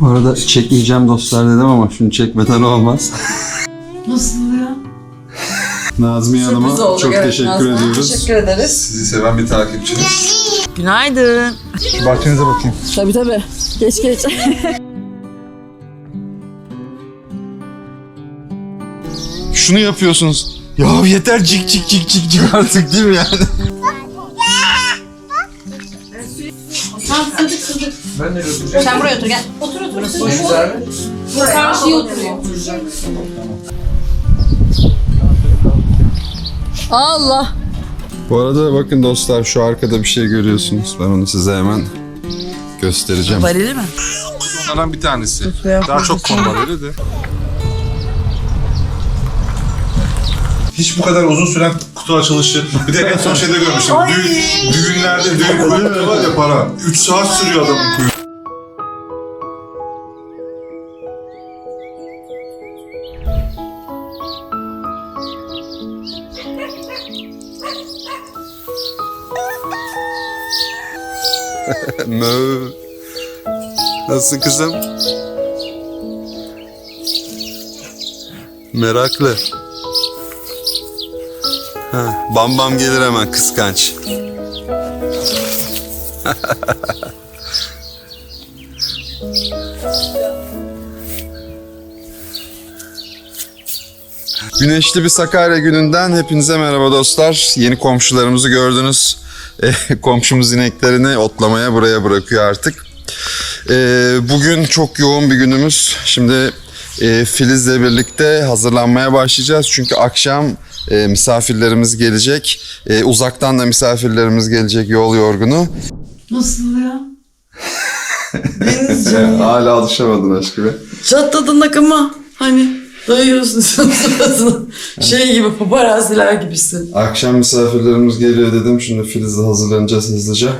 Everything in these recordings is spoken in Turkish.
Bu arada çekmeyeceğim dostlar dedim ama şunu çekmeden olmaz. Nasıl ya? Nazmiye Hanım'a oldu, çok evet, teşekkür Nazlı. ediyoruz. Teşekkür ederiz. Sizi seven bir takipçiniz. Günaydın. Bahçenize bakayım. Tabii tabii. Geç geç. Şunu yapıyorsunuz. Ya yeter cik cik cik cik cik artık değil mi yani? Ben de götüreceğim. Sen buraya otur gel. Otur otur. Burası ne güzel. Karşıya oturuyor. Allah. Bu arada bakın dostlar şu arkada bir şey görüyorsunuz. Ben onu size hemen göstereceğim. Varili mi? Onlardan bir tanesi. Daha çok konu var öyle de. Hiç bu kadar uzun süren kutu açılışı. Bir de en son şeyde görmüştüm. Düğün, düğünlerde düğün kuyruğu var ya para. 3 saat sürüyor adamın kuyruğu. Mö. Nasılsın kızım? Meraklı. Bam bam gelir hemen kıskanç. Güneşli bir Sakarya gününden hepinize merhaba dostlar. Yeni komşularımızı gördünüz. Eh, Komşumuz ineklerini otlamaya buraya bırakıyor artık. Eh, Bugün çok yoğun bir günümüz. Şimdi eh, Filiz'le birlikte hazırlanmaya başlayacağız. Çünkü akşam eh, misafirlerimiz gelecek. Eh, Uzaktan da misafirlerimiz gelecek yol yorgunu. Nasıl ya? Deniz canım. Hala alışamadın aşkım. Çatladın akıma. Hani dayıyorsun sırasını. şey gibi paparaziler gibisin. Akşam misafirlerimiz geliyor dedim. Şimdi Filiz'le hazırlanacağız hızlıca.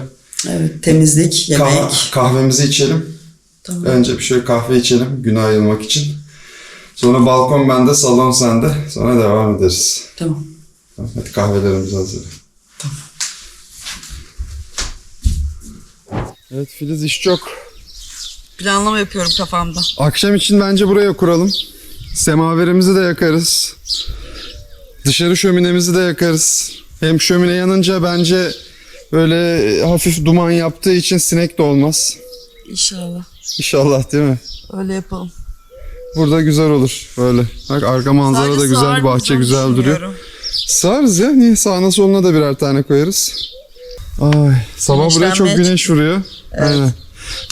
Evet temizlik, yemek. Kah- kahvemizi içelim. Tamam. Önce bir şöyle kahve içelim güne ayılmak için. Sonra balkon bende, salon sende. Sonra devam ederiz. Tamam. Tamam, Hadi kahvelerimiz hazır. Evet Filiz iş çok. Planlama yapıyorum kafamda. Akşam için bence buraya kuralım. Semaverimizi de yakarız. Dışarı şöminemizi de yakarız. Hem şömine yanınca bence böyle hafif duman yaptığı için sinek de olmaz. İnşallah. İnşallah değil mi? Öyle yapalım. Burada güzel olur böyle. Bak arka manzara da Sadece güzel, sağar bahçe güzel duruyor. Sağırız ya. Niye? Sağına soluna da birer tane koyarız. Ay, sabah buraya çok güneş vuruyor. Aynen.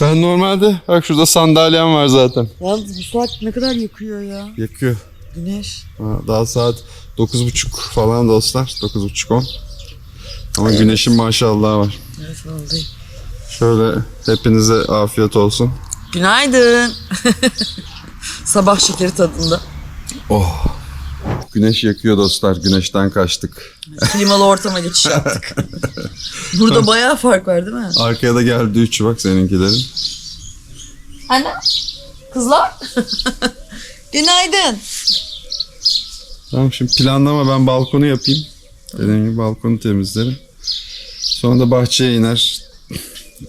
Ben normalde bak şurada sandalyem var zaten. Yalnız bu saat ne kadar yakıyor ya Yakıyor. güneş. Ha, daha saat 9.30 falan dostlar. 9.30-10. Ama güneşin maşallahı var. Evet vallahi. Şöyle hepinize afiyet olsun. Günaydın. Sabah şekeri tadında. Oh. Güneş yakıyor dostlar. Güneşten kaçtık. Klimalı ortama geçiş yaptık. Burada bayağı fark var değil mi? Arkaya da geldi üçü bak seninkilerin. Anne. Kızlar. Günaydın. Tamam şimdi planlama ben balkonu yapayım. Dediğim gibi balkonu temizlerim. Sonra da bahçeye iner.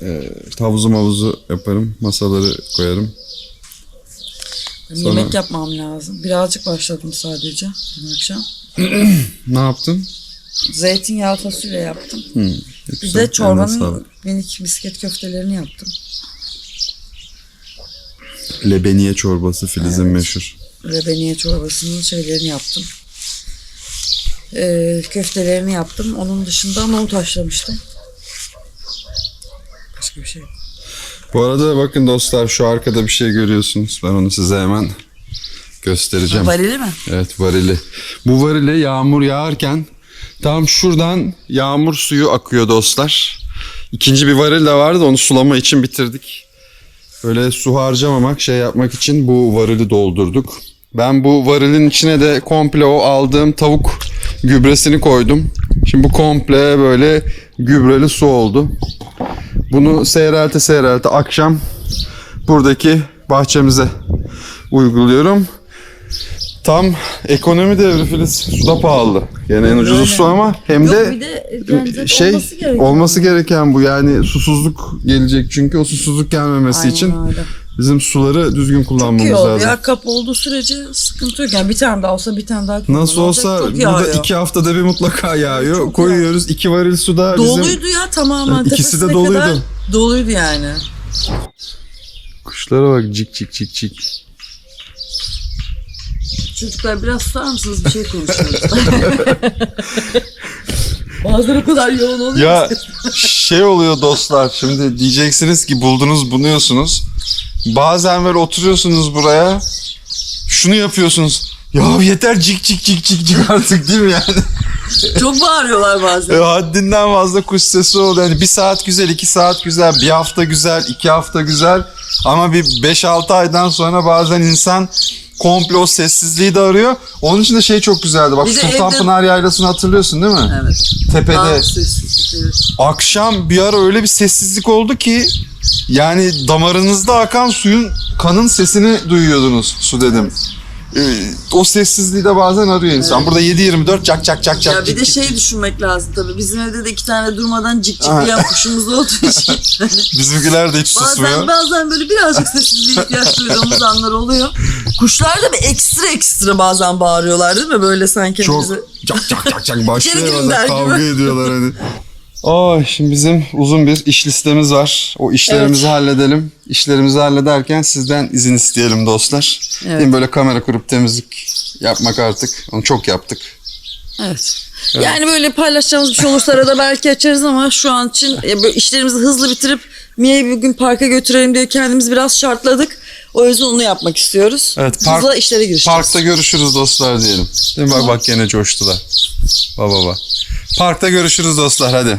E, havuzu mavuzu yaparım. Masaları koyarım. Sonra- Yemek yapmam lazım. Birazcık başladım sadece dün akşam. Ne yaptın? Zeytinyağlı fasulye yaptım. Hı, Bir de çorbanın minik misket köftelerini yaptım. Lebeniye çorbası Filiz'in meşhur. Rebeniye çorbasının şeylerini yaptım. Ee, köftelerini yaptım. Onun dışında nohut haşlamıştım. Başka bir şey yok. Bu arada bakın dostlar şu arkada bir şey görüyorsunuz. Ben onu size hemen göstereceğim. Varili mi? Evet varili. Bu varile yağmur yağarken tam şuradan yağmur suyu akıyor dostlar. İkinci bir varil de vardı onu sulama için bitirdik. Böyle su harcamamak şey yapmak için bu varili doldurduk. Ben bu varilin içine de komple o aldığım tavuk gübresini koydum. Şimdi bu komple böyle gübreli su oldu. Bunu seyrelte seyrelte akşam buradaki bahçemize uyguluyorum. Tam ekonomi devri Filiz. Su da pahalı. Yani en ucuzu su ama hem Yok de bir de şey olması gerekiyor. olması gereken bu. Yani susuzluk gelecek çünkü o susuzluk gelmemesi Aynen için öyle. Bizim suları düzgün Çok iyi kullanmamız oldu lazım. ya kap olduğu sürece sıkıntı yok. Yani bir tane daha olsa bir tane daha. Nasıl olsa Çok burada yağıyor. iki haftada bir mutlaka yağıyor. Çok Koyuyoruz iki varil suda bizim... Doluydu ya tamamen. Evet, ikisi de tepesine doluydu. kadar Doluydu yani. Kuşlara bak cik cik cik cik. Çocuklar biraz susar mısınız? Bir şey konuşuyoruz. Bazıları o kadar yoğun oluyor. Ya şey oluyor dostlar şimdi diyeceksiniz ki buldunuz bunuyorsunuz. Bazen böyle oturuyorsunuz buraya şunu yapıyorsunuz. Ya yeter cik cik cik cik cik artık değil mi yani? Çok bağırıyorlar bazen. E, haddinden fazla kuş sesi oluyor. Yani bir saat güzel, iki saat güzel, bir hafta güzel, iki hafta güzel. Ama bir 5-6 aydan sonra bazen insan komple o sessizliği de arıyor. Onun için de şey çok güzeldi. Bak Bir de Sultanpınar Yaylası'nı hatırlıyorsun değil mi? Evet. Tepede. Evet. Akşam bir ara öyle bir sessizlik oldu ki yani damarınızda akan suyun kanın sesini duyuyordunuz su dedim. Ee, o sessizliği de bazen arıyor insan. Burada 7-24 cak cak cak cak. Ya bir cik de cik. şey düşünmek lazım tabii. Bizim evde de iki tane durmadan cik Ha. ciklayan kuşumuz olduğu için. Bizimkiler de hiç susmuyor. bazen bazen böyle birazcık sessizliğe ihtiyaç duyduğumuz anlar oluyor. Kuşlar da bir ekstra ekstra bazen bağırıyorlar değil mi? Böyle sanki Çok bizi- cak cak cak cak başlıyor bazen kavga ediyorlar hani. Ay şimdi bizim uzun bir iş listemiz var. O işlerimizi halledelim. İşlerimizi hallederken sizden izin isteyelim dostlar. Evet. Değil mi? Böyle kamera kurup temizlik yapmak artık. Onu çok yaptık. Evet. Yani böyle paylaşacağımız bir şey olursa arada belki açarız ama şu an için e, böyle işlerimizi hızlı bitirip Mia'yı bugün parka götürelim diye kendimizi biraz şartladık. O yüzden onu yapmak istiyoruz. Evet, park- Hızla işlere girişeceğiz. Parkta görüşürüz dostlar diyelim. Değil mi? Bak bak gene coştular. Baba bak. Parkta görüşürüz dostlar hadi.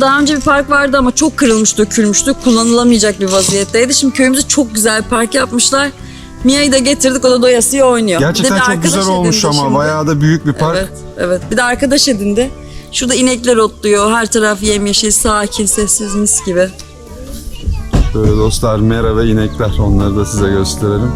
Burada daha önce bir park vardı ama çok kırılmış, dökülmüştü. Kullanılamayacak bir vaziyetteydi. Şimdi köyümüze çok güzel bir park yapmışlar. Mia'yı da getirdik. O da doyasıya oynuyor. Bir de Gerçekten bir çok güzel olmuş ama şimdi. bayağı da büyük bir park. Evet, evet. Bir de arkadaş edindi. Şurada inekler otluyor. Her taraf yemyeşil, sakin, sessiz, mis gibi. Böyle dostlar mera ve inekler onları da size gösterelim.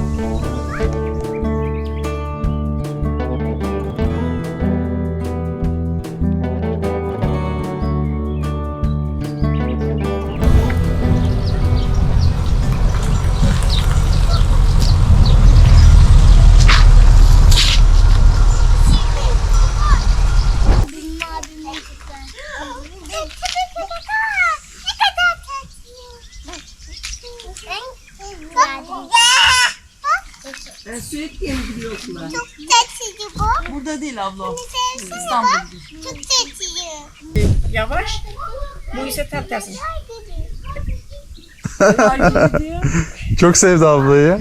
Çok sevdi ablayı.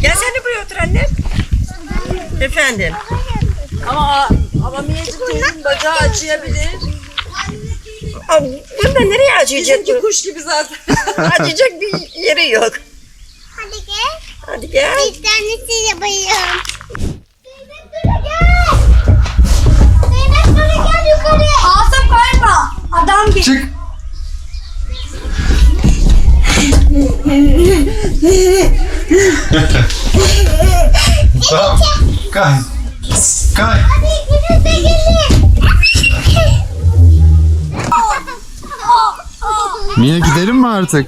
Gel sen de buraya otur annem. Efendim. Ama ama teyzenin bacağı acıyabilir. Bunda nereye acıyacak? Bizimki kuş gibi zaten. Acıyacak bir yeri yok. Hadi gel. Hadi gel. Bir tanesi yapayım. Zeynep dur gel. Gel yukarıya. Asım koyma. Adam bir Çık. Tamam. Kay. Kay. Mia gidelim mi artık?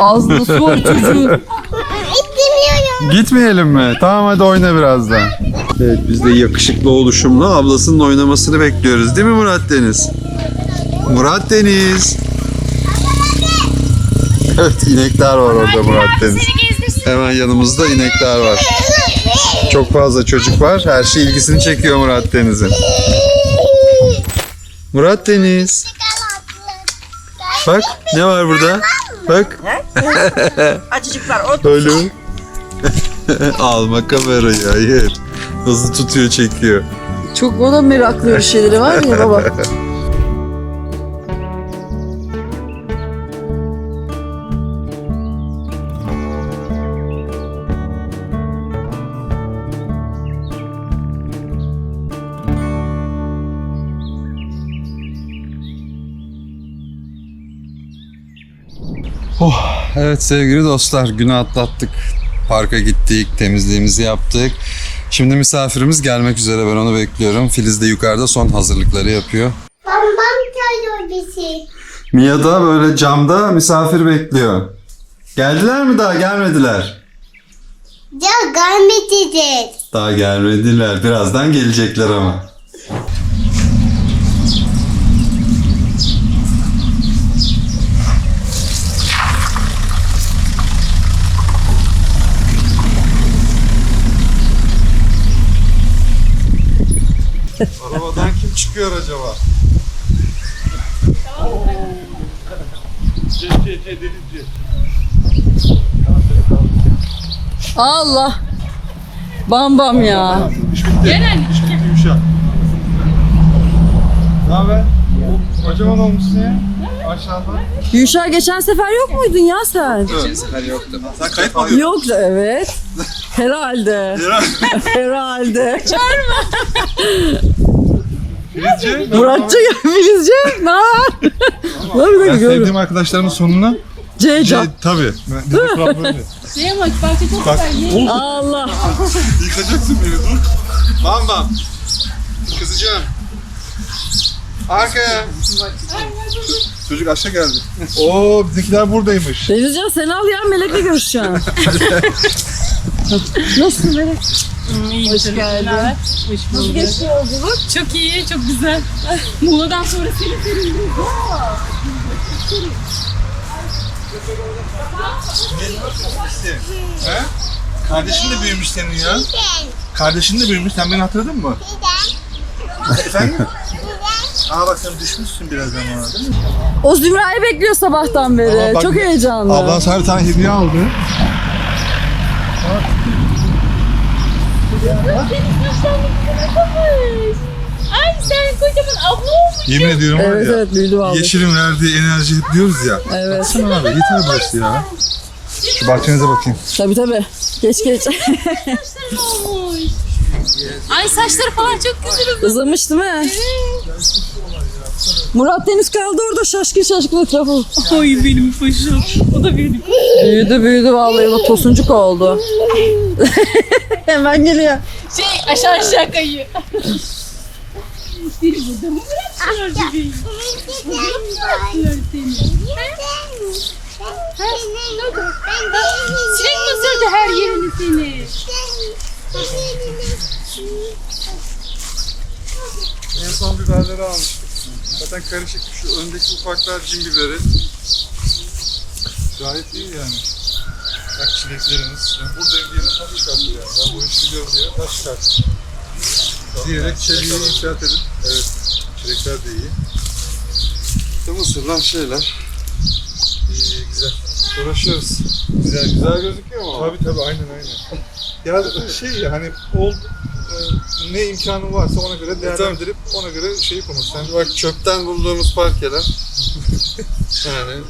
Ağzında su var çocuğun. Gitmeyelim mi? Tamam hadi oyna birazdan. Evet biz de yakışıklı oluşumla ablasının oynamasını bekliyoruz değil mi Murat Deniz? Murat Deniz. Evet inekler var orada Murat Deniz. Hemen yanımızda inekler var. Çok fazla çocuk var. Her şey ilgisini çekiyor Murat Deniz'in. Murat Deniz. Bak ne var burada? Bak. Acıcıklar o Öyle mi? Alma kamerayı hayır. Hızlı tutuyor çekiyor. Çok o da meraklı bir şeyleri var ya baba. Evet sevgili dostlar günü atlattık. Parka gittik, temizliğimizi yaptık. Şimdi misafirimiz gelmek üzere ben onu bekliyorum. Filiz de yukarıda son hazırlıkları yapıyor. Bam bam. Mia da böyle camda misafir bekliyor. Geldiler mi daha gelmediler? Ya gelmeyeceğiz. Daha gelmediler. Birazdan gelecekler ama. Arabadan kim çıkıyor acaba? Allah. Bam bam ya. Ne haber? Kocaman olmuşsun ya. Maşallah. Yuşa geçen sefer yok muydun ya sen? Sen kayıt mı alıyorsun? Yok da evet. Herhalde. Herhalde. Filizci. Muratça gel Filizce. Ne haber? Lan bir dakika Ben sevdiğim arkadaşlarımın sonuna C şey, tabii. Bizim kural böyle. Şeye bak bahçe çok Bak, güzel. Ye. Allah. Yıkacaksın beni dur. Bam bam. Kızacağım. Arkaya. Çocuk aşağı geldi. Oo bizimkiler buradaymış. Denizcan sen al ya Melek'le görüşeceğim. Nasılsın Melek? Hoş geldin. Nasıl geçti yolculuk? Çok iyi, çok güzel. Muğla'dan sonra seni sevindim. He? Kardeşin de büyümüş senin ya. Kardeşin de büyümüş. Sen beni hatırladın mı? Efendim? Aa bak sen düşmüşsün biraz ama değil mi? O Zümra'yı bekliyor sabahtan beri. Aa, bak- Çok heyecanlı. Ablan sana bir tane hediye aldı. Ay sen kocaman abla olmuş. Yemin ediyorum var Evet ya. evet büyüdü vallahi. Yeşilin verdiği enerji hep diyoruz ya. Evet. Baksana abi yeter burası ya. Şu bahçenize bakayım. Tabii tabii. Geç geç. olmuş. Ay saçları falan çok güzel olmuş. Uzamış değil mi? Murat Deniz kaldı orada şaşkın şaşkın etrafı. Ay benim paşam. O da benim. Büyüdü büyüdü vallahi o tosuncuk oldu. Hemen geliyor. Şey aşağı aşağı kayıyor. Seni burada mı? Burada mı bıraktılar seni? Sinek mi ısırdı her yerini seni? En son biberleri almıştık. Zaten karışık şu öndeki ufaklar cin biberi. Gayet iyi yani. Bak çileklerimiz. Ben buradayım diye taş çıkarttı ya. Ben bu işi biliyorum diye taş çıkarttı. Diyerek çeliği inşaat edip. Evet. Çilekler de iyi. İşte mısırlar şeyler. İyi güzel. Uğraşıyoruz. Güzel güzel. Gözüküyor mu? Tabii tabii aynen aynen. Ya şey ya hani ol, e, ne imkanı varsa ona göre değerlendirip ona göre şeyi konuş. Sen Bak çöpten bulduğumuz parkeler. yani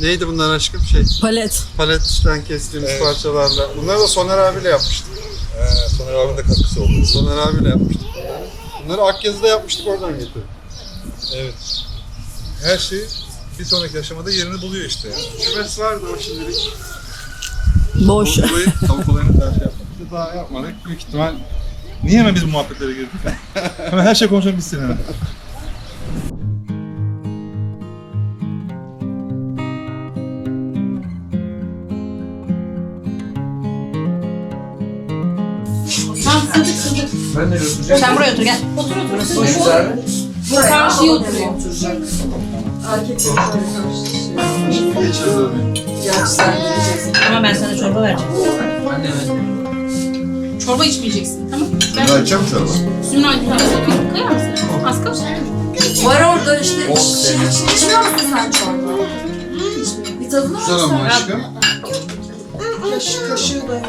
Neydi bunlar aşkım? Şey, Palet. paletten kestiğimiz Evet. parçalarla. Bunları da Soner abiyle yapmıştık. Ee, Soner abinin de katkısı oldu. Soner abiyle yapmıştık bunları. Bunları Akyazı'da yapmıştık oradan getirdik. Evet. Her şey bir sonraki aşamada yerini buluyor işte. Yani. Kümes vardı o şimdilik. Boş. Tavuk olayını daha şey Biz Daha yapmadık. Büyük ihtimal Niye hemen biz bu muhabbetlere girdik? hemen her şey konuşalım bitsin hemen. Tamam sığdık. Sen buraya otur gel. Otur otur. Burası boş. Karşıya oturuyor. Erkekler Geçeriz abi. Gerçi sen diyeceksin. Ama ben sana çorba vereceğim. Çorba içmeyeceksin tamam mı? Ben Ben açacağım çorba. suyunu biraz koyayım. Koyar mısın? Az kalsın. Var orada işte iç, iç, içmiyor musun sen çorba? Bir tadına Güzel ama aşkım. Kaşı, kaşığı da yok.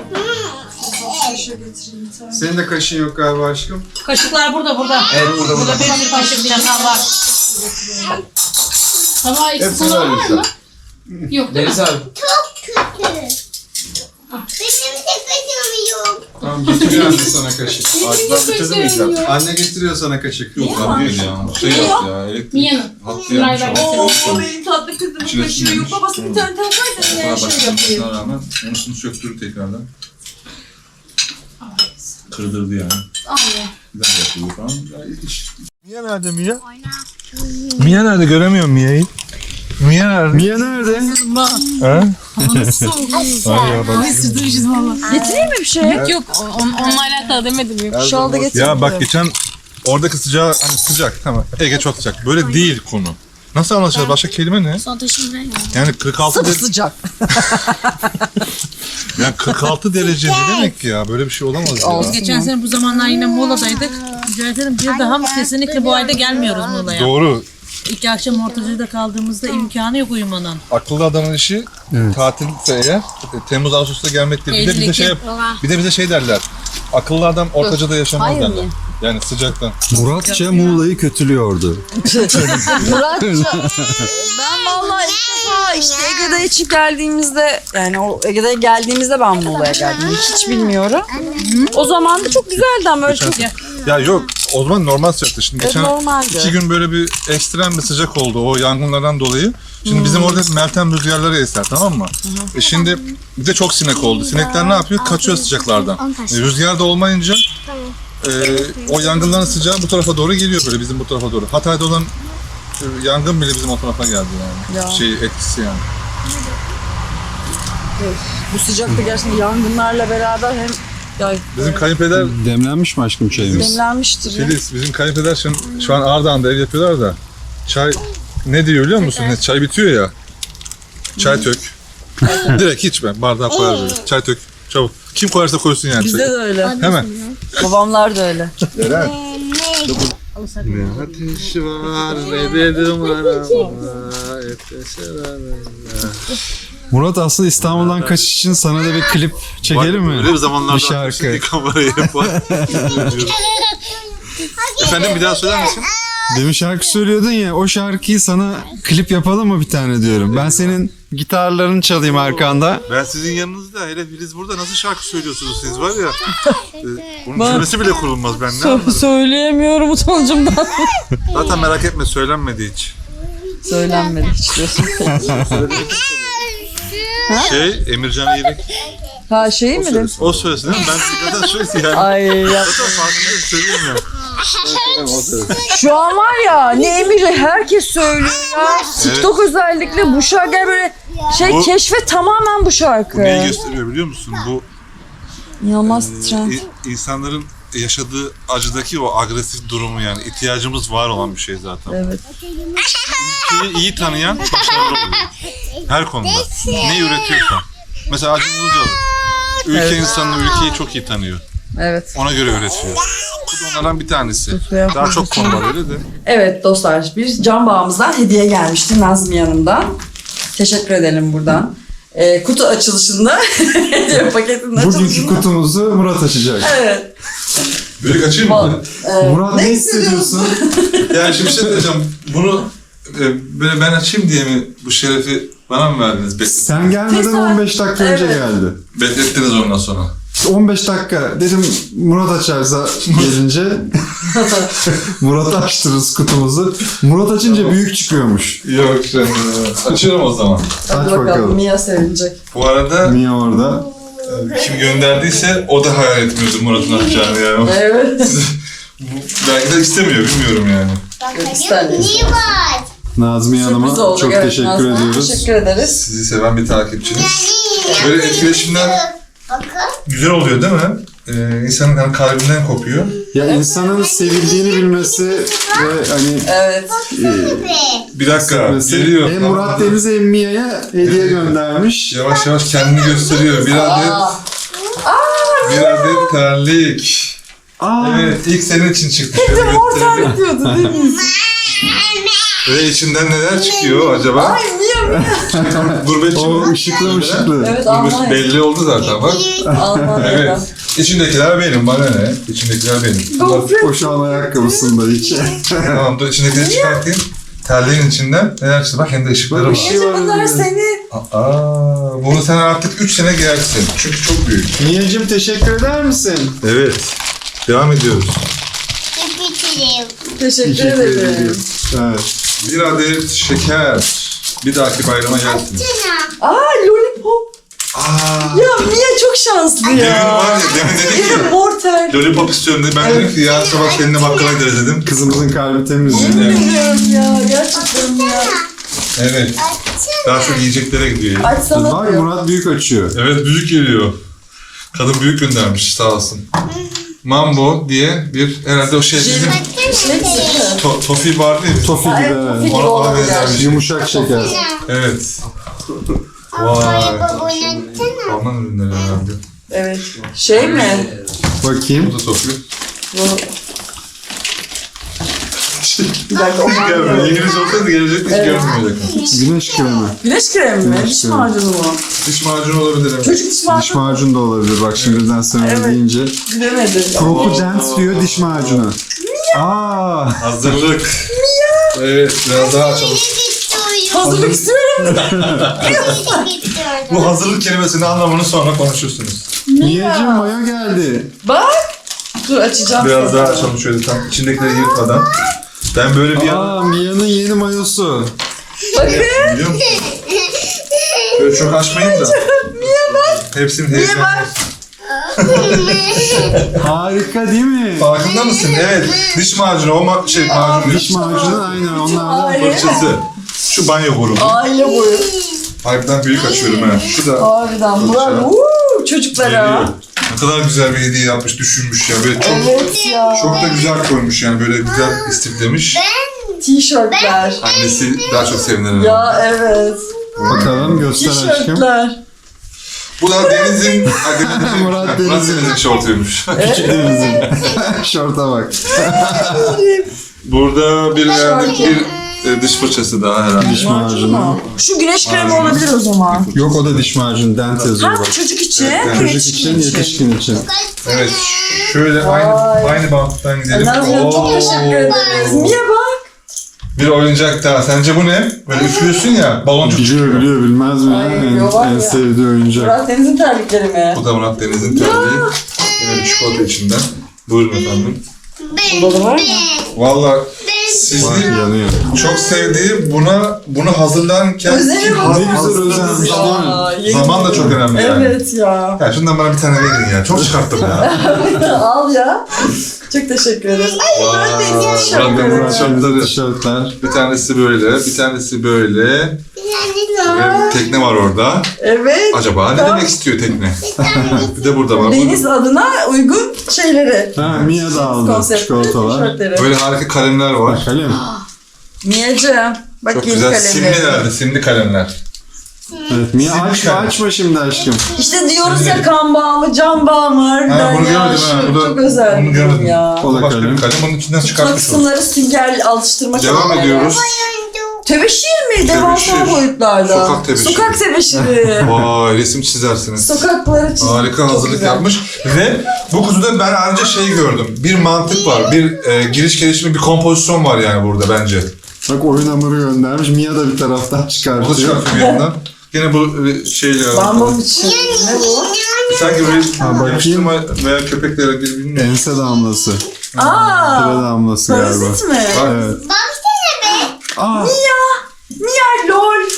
Kaşığı getireyim bir tane. Senin de kaşın yok galiba aşkım. Kaşıklar burada burada. Evet burada Burada bir sürü kaşık çatal var. Tabağı eksik olan var mı? Yok değil mi? Çok kötü. Benim de kaşığım yok. Tamam getiriyor anne sana kaşık. Ağaçlar mi ikram? Anne getiriyor sana kaşık. Yok Niye abi ya. Şey yaptı ya. Elektrik Mia'nın. hattı yapmış. Oo benim tatlı kızımın İçine kaşığı yok. Babası bir tane taksaydı Daha ya şey başlamasına yapayım. rağmen onusunu söktürür tekrardan. Kırdırdı yani. Aynen. Güzel yapıldı falan. Ya, iş- Mia nerede Mia? Mia nerede? Göremiyorum Mia'yı. Mia nerede? Mia nerede? Ha? Getireyim mi bir şey? Yok yok on, onunla alakalı demedim yok. Şal da getireyim. Ya bak geçen oradaki sıcağı hani sıcak tamam. Ege çok sıcak. Böyle değil konu. Nasıl anlaşılır? Başka kelime ne? Yani 46 de- sıcak. yani 46 derece ne demek ya? Böyle bir şey olamaz ya. Biz geçen sene bu zamanlar yine Muğla'daydık. Mücahit Hanım bir daha kesinlikle bu ayda gelmiyoruz Muğla'ya. Doğru. İki akşam ortacıda kaldığımızda imkanı yok uyumanın. Akıllı adamın işi tatilse eğer e, Temmuz Ağustos'ta gelmek değil. Bir de bize şey bir de bize şey derler. Akıllı adam ortacada yaşamaz derler. Yani sıcaktan. Muratça Muğla'yı kötülüyordu. Muratça. ben vallahi ilk defa işte Ege'de için geldiğimizde yani o Ege'de geldiğimizde ben Muğla'ya geldim. Hiç bilmiyorum. O zaman da çok güzeldi ama öyle çok Ya yok o zaman normal sıcaktı. Şimdi Evet, geçen normaldi. iki gün böyle bir ekstrem bir sıcak oldu o yangınlardan dolayı. Şimdi Hmm. bizim orada Meltem rüzgarları eser tamam mı? E şimdi bir de çok sinek oldu. Sinekler ne yapıyor? Kaçıyor sıcaklardan. E, rüzgar da olmayınca e, o yangınların sıcağı bu tarafa doğru geliyor böyle bizim bu tarafa doğru. Hatay'da olan e, yangın bile bizim o tarafa geldi yani. Ya. Şey etkisi yani. bu sıcakta gerçekten yangınlarla beraber hem ya Bizim kayınpeder Demlenmiş mi aşkım çayımız? demlenmiştir ya. Filiz, bizim kayınpeder şimdi şu an Ardahan'da ev yapıyorlar da çay ne diyor biliyor musun? Ne, Çay bitiyor ya. Çay tök. Direkt içme. Bardağa koyar böyle. Çay tök. Çabuk. Kim koyarsa koysun yani Bizde çayı. de öyle. Hemen. Babamlar da öyle. Ne ateşi var ne dedim arama Murat aslında İstanbul'dan kaçış için sana da bir klip çekelim mi? Öyle bir zamanlarda Bir şarkı. kamerayı yapar. Efendim bir daha söyler misin? Demin şarkı söylüyordun ya o şarkıyı sana klip yapalım mı bir tane diyorum. Ben senin gitarlarını çalayım arkanda. Ben sizin yanınızda hele Filiz burada nasıl şarkı söylüyorsunuz siz var ya. e, bunun cümlesi bile kurulmaz ben ne anlarım. Söyleyemiyorum utancımdan. Zaten merak etme söylenmedi hiç. Söylenmedi hiç diyorsun. Şey Emircan İrek Ha şey mi dedim? o söylesin değil mi? Ben zaten söylesin yani. Ay ya. Zaten farkındayım söyleyeyim ya. Şu an var ya ne Emir herkes söylüyor ya. TikTok özellikle bu şarkı böyle şey Bu- keşfe tamamen bu şarkı. Bu neyi gösteriyor biliyor musun? Bu İnanılmaz e, trend. i- insanların yaşadığı acıdaki o agresif durumu yani ihtiyacımız var olan bir şey zaten. Evet. Ülkeyi iyi tanıyan başarılı oluyor. Her konuda. Ne üretiyorsan. Mesela Acun Ilıcalı. Ülke insanını, ülkeyi çok iyi tanıyor. Evet. Ona göre üretiyor. Bu da onlardan bir tanesi. Daha çok konu var öyle de. Evet dostlar bir can bağımızdan hediye gelmişti Nazmi yanımdan. Teşekkür edelim buradan. Ee, kutu açılışında hediye paketinin Bugünkü açılışında. kutumuzu Murat açacak. Evet. Büyük açayım mı? Murat ne hissediyorsun? Yani şimdi bir şey diyeceğim. Bunu e, böyle ben açayım diye mi bu şerefi bana mı verdiniz? Beklet- Sen gelmeden 15 dakika önce Evet. geldi. Beklettiniz ondan sonra. 15 dakika dedim Murat açarsa gelince Murat açtırırız kutumuzu. Murat açınca büyük çıkıyormuş. Yok canım. Açıyorum o zaman. Hadi Aç bakalım, bakalım. Mia sevinecek. Bu arada Niye orada? Kim gönderdiyse o da hayal etmiyordu Murat'ın açacağını yani. Evet. Bu- Belki de istemiyor bilmiyorum yani. Var. Nazmiye Sürpriz Hanım'a oldu. çok evet, teşekkür Nazlı. ediyoruz. Teşekkür ederiz. Sizi seven bir takipçiniz. Böyle etkileşimler Bakın. güzel oluyor değil mi? E, insanın yani kalbinden kopuyor. Ya insanın sevildiğini bilmesi ve hani Evet. Bir dakika sevmesi. geliyor. Hem Murat Deniz hem Mia'ya hediye göndermiş. Yavaş yavaş kendini gösteriyor. Bir adet, bir adet terlik. Aa, Evet ilk senin için çıktı. Şöyle göstereyim. Ortak diyordu değil mi? Ve içinden neler çıkıyor acaba? Ay Mia Mia. Gurbetçi o mi? ışıklı ışıklı. Evet Gurbet- Almanya. belli oldu zaten bak. Almanya'da. Evet. İçindekiler benim, bana ne? İçindekiler benim. Gofret. O şu an ayakkabısında içi. tamam dur içindekileri çıkartayım. Terliğin içinden neler çıktı? Bak hem de ışıkları var. şey var Bunlar seni. Aa, bunu sen artık 3 sene giyersin. Çünkü çok büyük. Mia'cığım teşekkür eder misin? Evet. Devam ediyoruz. Bitireyim. Teşekkür ederim. Evet. Bir adet şeker. Bir dahaki bayrama gelsin. Aa lollipop. Aa. Ya Mia çok şanslı Demin ya. var ya, demin dedi ki Yine mortal. lollipop istiyorum dedi. Ben dedim ki ya sabah seninle bakkala gideriz dedim. Kızımızın kalbi temiz. Evet. Bilmiyorum ya gerçekten ya. Evet. Daha çok yiyeceklere gidiyor. Açsana Bak diyor. Murat büyük açıyor. Evet büyük geliyor. Kadın büyük göndermiş sağ olsun. Mambo diye bir herhalde o şey bizim to, tofi vardı ya. Tofi Ay, gibi tofi evet. gibi Ona, ona olabilir. benzer bir şey. Yumuşak şeker. Evet. Vay. Alman ürünleri herhalde. Evet. Şey mi? Bakayım. Bu da tofi. Bu... Bir dakika o Gelmiyor. İngilizce olsaydı gelecekti hiç görmeyecektim. Güneş kremi. Güneş kremi mi? Güneş Diş kremi. macunu mu? Diş macunu olabilir evet. Çocuk diş Diş macunu macunu da olabilir bak şimdiden sonra Evet. deyince. bilemedim. Propu Dance diyor diş macunu. Aa, Hazırlık. Evet biraz daha açalım. Hazırlık istiyorum. Bu hazırlık kelimesinin anlamını sonra konuşursunuz. Mia'cığım maya geldi. Bak. Dur açacağım. Biraz sana. daha açalım şöyle tam içindekileri yırtmadan. Ben böyle bir an Aa, Mia'nın yeni mayosu. Bakın. biliyor musun? Böyle çok açmayayım da. Niye bak? Hepsini Niye teyzem. bak? Harika değil mi? Farkında mısın? Evet. Diş macunu, o ma- şey macunu. Diş macunu aynen onlardan. Aile. Şu banyo grubu. Aile boyu. Harbiden büyük açıyorum ha. Şu da Harbiden. Fırça. Uuu çocuklara. geliyor. Ne kadar güzel bir hediye yapmış, düşünmüş ya. Böyle çok Evet ya. çok da güzel koymuş yani böyle güzel istiflemiş. Tişörtler. Annesi daha çok sevinir. Ya evet. Bakalım göster aşkım. Tişörtler. Bu da Deniz'in, ha, Deniz'in, Murat Murat Deniz'in. Deniz'in şortuymuş. Küçük denizin. Şorta bak. Burada bir bir e, diş fırçası daha herhalde. Diş macunu. Şu güneş kremi olabilir o zaman. Yok o da diş macunu. Dent yazıyor Ha bak. çocuk için. Çocuk yetişkin için, yetişkin için. Evet, şöyle aynı Vay. aynı banttan gidelim. Nazlı'ya çok Oo. teşekkür ederiz. Niye bak? Bir oyuncak daha. Sence bu ne? Böyle üflüyorsun ya, baloncuk Biliyor çıkıyor. biliyor bilmez mi? Ay, en, diyorlar en ya. sevdiği oyuncak. Murat Deniz'in terlikleri mi? Bu da Murat Deniz'in terliği. Yine bir çikolata içinden. Buyurun efendim. Var mı? Valla Bak sizi yanıyor. çok sevdiği buna bunu hazırlarken Özlemi bak. Ne güzel özenmiş değil mi? Aa, yeni- zaman da çok önemli yani. Evet ya. Ya şundan bana bir tane verin ya. Çok çıkarttım ya. Al ya. Çok teşekkür ederim. Vay, tişörtleri. Murat Deniz'in tişörtleri. Tişörtler. Bir tanesi böyle, bir tanesi böyle. Tekne var orada. Evet. Acaba ne Tamam. demek istiyor tekne? bir de burada var. Deniz adına uygun şeyleri. Ha Mia da aldı Konseptli çikolatalar. tişörtleri. Böyle harika kalemler var. Kalem. Mia'cığım. Bak Çok yeni güzel simli kalemleri. herhalde, simli kalemler. Evet Mia Simli açma kalem. açma şimdi aşkım. İşte diyoruz ya kan bağı mı, can bağı mı harbiden Ha, bunu ya. görmedim ha, Şu bu da- çok özel bunu bir durum görmedim. ya. O da Başka kalem. bir kalem, onun içinden Tutma çıkartmış olduk. kısımları sünger alıştırma Devam kalemleri. ediyoruz. Tebeşir mi? Devasa Tebeşir. boyutlarda. Sokak tebeşiri. Sokak tebeşiri. Vay resim çizersiniz. Sokakları çizdik. Harika Çok hazırlık güzel. yapmış. Ve bu kutuda ben ayrıca şey gördüm. Bir mantık var. Bir e, giriş gelişimi bir kompozisyon var yani burada bence. Bak oyun hamuru göndermiş. Mia da bir taraftan O da çıkartıyor. çıkartıyor bir yandan. Gene bu e, şeyle Bambam için. Ne bu? Sanki böyle Ha, bakayım. yapıştırma veya köpeklere ilgili bilmiyorum. Ense damlası. Aa. damlası galiba. Parazit mi? Evet. Aa, Mia. Lol.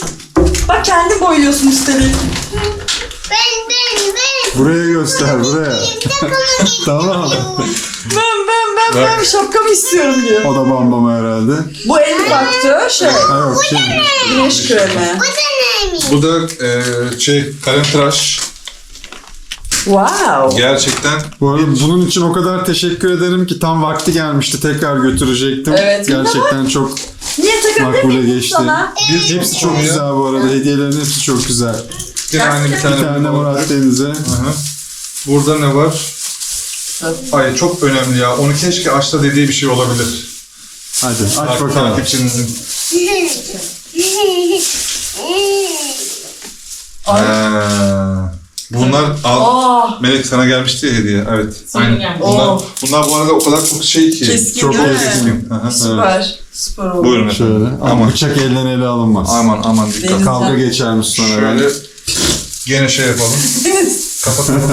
Bak kendin boyuyorsun üstelik. Ben ben ben. buraya göster buraya. tamam. Ben ben ben ben şapkamı istiyorum diyor. O da bambam herhalde. Bu elime baktı şey. Ha yok şey. Güneş kremi. Bu da neymiş? Bu da e, şey kalem tıraş. Wow. Gerçekten Bu arada bunun için o kadar teşekkür ederim ki tam vakti gelmişti tekrar götürecektim. Evet. Gerçekten çok Makbule geçti. biz Hepsi çok güzel bu arada. Hediyelerin hepsi çok güzel. Bir tane bir tane, Bir tane Murat Deniz'e. Aha. Burada ne var? Ay çok önemli ya. Onu keşke açta dediği bir şey olabilir. Hadi aç Takip- bakalım. Takipçinizin. Ha. Bunlar al. Melek sana gelmişti ya hediye. Evet. Aynen. gelmiş. Bunlar, Oh. bunlar bu arada o kadar çok şey ki. Keskin çok değil mi? keskin. Aha. Süper. Süper oldu. Buyurun efendim. Şöyle. Ama Aman. bıçak elden ele alınmaz. Aman aman dikkat. Deniz- Kavga geçermiş sonra. Şöyle gene şey yapalım. Kapatalım.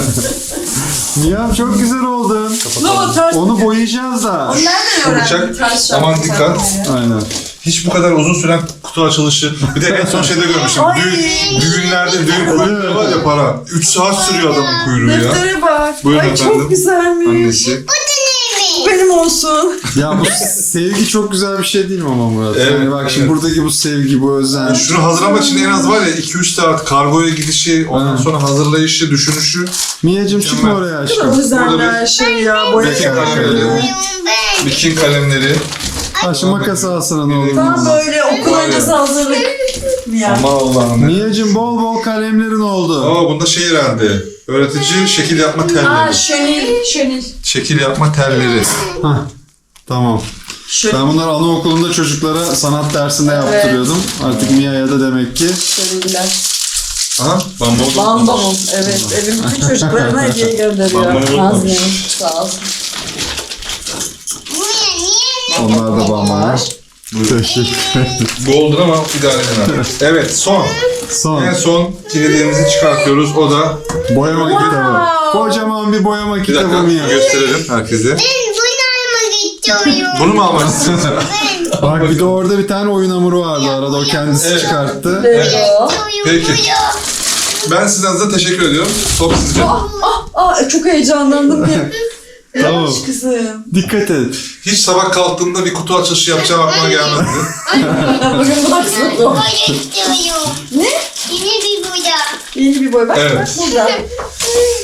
Ya çok güzel oldun. No, ters. Onu boyayacağız da. Nereden öğrendin? Bıçak. Ters Aman dikkat. Aynen. Hiç bu kadar uzun süren kutu açılışı. Bir de en son şeyde görmüştüm. Düğün, düğünlerde düğün kuyrukları var ya para. 3 saat sürüyor adamın kuyruğu ya. Deftere bak. Buyurun Ay efendim. çok güzelmiş. Annesi. Benim olsun. Ya bu sevgi çok güzel bir şey değil mi ama Murat? Evet, yani bak şimdi evet. buradaki bu sevgi, bu özen. Şunu hazırlamak için en az var ya 2-3 saat kargoya gidişi, ondan sonra hazırlayışı, düşünüşü. Miyacım çıkma oraya Çok aşkım. özenli her şey ya. Boya kalemleri, bikin kalemleri. Aşı makas alsana ne olur. Tam böyle okul öncesi hazırlık. Ya. Ama Allah'ım. Miyacım bol bol kalemlerin oldu. Aa bunda şey herhalde. Öğretici şekil yapma Aa telleri. şönil, şönil. Şekil yapma telleri. Hah, tamam. Şönil. Ben bunları anaokulunda çocuklara sanat dersinde yaptırıyordum. Artık Mia'ya da demek ki. Şöniller. Aha, bambam. Bambamım. Evet. Evin bütün çocuklarına hediye gönderiyor. Bambamı unutmamış. Sağ olsun. Onlar da bambam. Teşekkür ederim. Golden ama idare edemem. Evet son. Son. En son hediyemizi çıkartıyoruz. O da Boyama kitabı. Kocaman bir boyama bir kitabı dakika Mia. gösterelim herkese. Ben bunu almak istiyorum. Bunu mu almak istiyorsun? Bak bir de orada bir tane oyun hamuru vardı arada o kendisi Evet. çıkarttı. Peki. Ben sizden de teşekkür ediyorum. Top sizce. Aa çok heyecanlandım ya. Tamam. Yavaş kızım. Dikkat et. Hiç sabah kalktığımda bir kutu açılışı yapacağım aklıma gelmezdi. Bugün baksana. boya istiyorum. Ne? Yine bir boya. Yeni bir boy. Bak Evet. bak burada.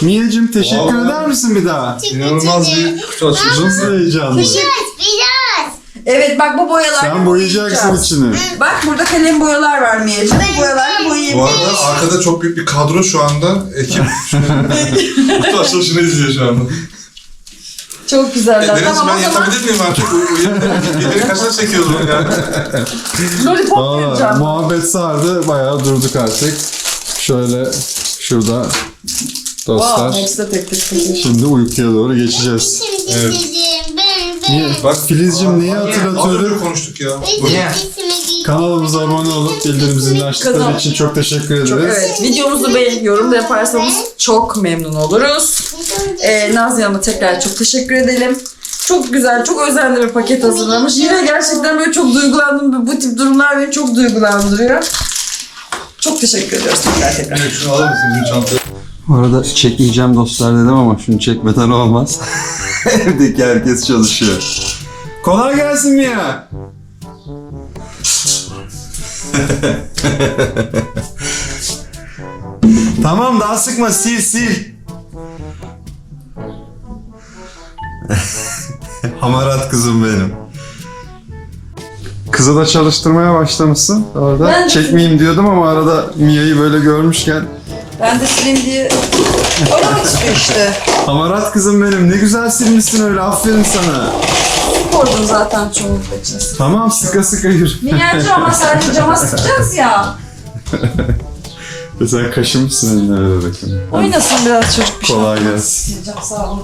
Mia'cım teşekkür Vallahi. eder misin bir daha? İnanılmaz bir kutu açılışı. Nasıl heyecanlı. Biraz, biraz. Evet bak bu boyalar. Sen boyayacaksın içini. Bak burada kalem boyalar var Miyacığım. Bu boyalarla Bu boyayabiliriz. arada arkada çok büyük bir kadro şu anda. Ekip kutu açılışını izliyor şu anda. Çok E, güzeller. Deniz tamam ben yapabilir miyim artık? Yederi kaçta çekiyoruz bunu yani? lollipop vereceğim. muhabbet sardı bayağı durduk artık. Şöyle şurada dostlar. Wow, hepsi de tek tek. Şimdi uykuya doğru geçeceğiz. Evet. Niye? Bak Filizcim niye Az önce hatırlatıyorum? konuştuk ya. Gittim. Kanalımıza abone olup bildirim zilini Kazan. için çok teşekkür ederiz. Evet, videomuzu beğenip yorum da yaparsanız çok memnun oluruz. Ee, Nazlı Hanım'a tekrar çok teşekkür edelim. Çok güzel, çok özenli bir paket hazırlamış. Yine gerçekten böyle çok duygulandım. Bu tip durumlar beni çok duygulandırıyor. Çok teşekkür ediyoruz tekrar tekrar. Evet, şunu alır mısın bizim çantayı? Bu arada çekmeyeceğim dostlar dedim ama şunu çekmeden olmaz. Evdeki herkes çalışıyor. Kolay gelsin Mia. tamam daha sıkma sil sil. Hamarat kızım benim. Kızı da çalıştırmaya başlamışsın orada. Ben de- Çekmeyeyim diyordum ama arada Mia'yı böyle görmüşken Ben de sileyim diye oynamak istiyor işte. Hamarat kızım benim ne güzel silmişsin öyle aferin sana. Koydum zaten çoğunlukla için. Tamam sıka sıka yürü. Minyatür ama sadece cama sıkacağız ya. Sen kaşımışsın eline bakın. Oynasın biraz çocuk bir şey. Kolay gelsin. Sileceğim sağ olun.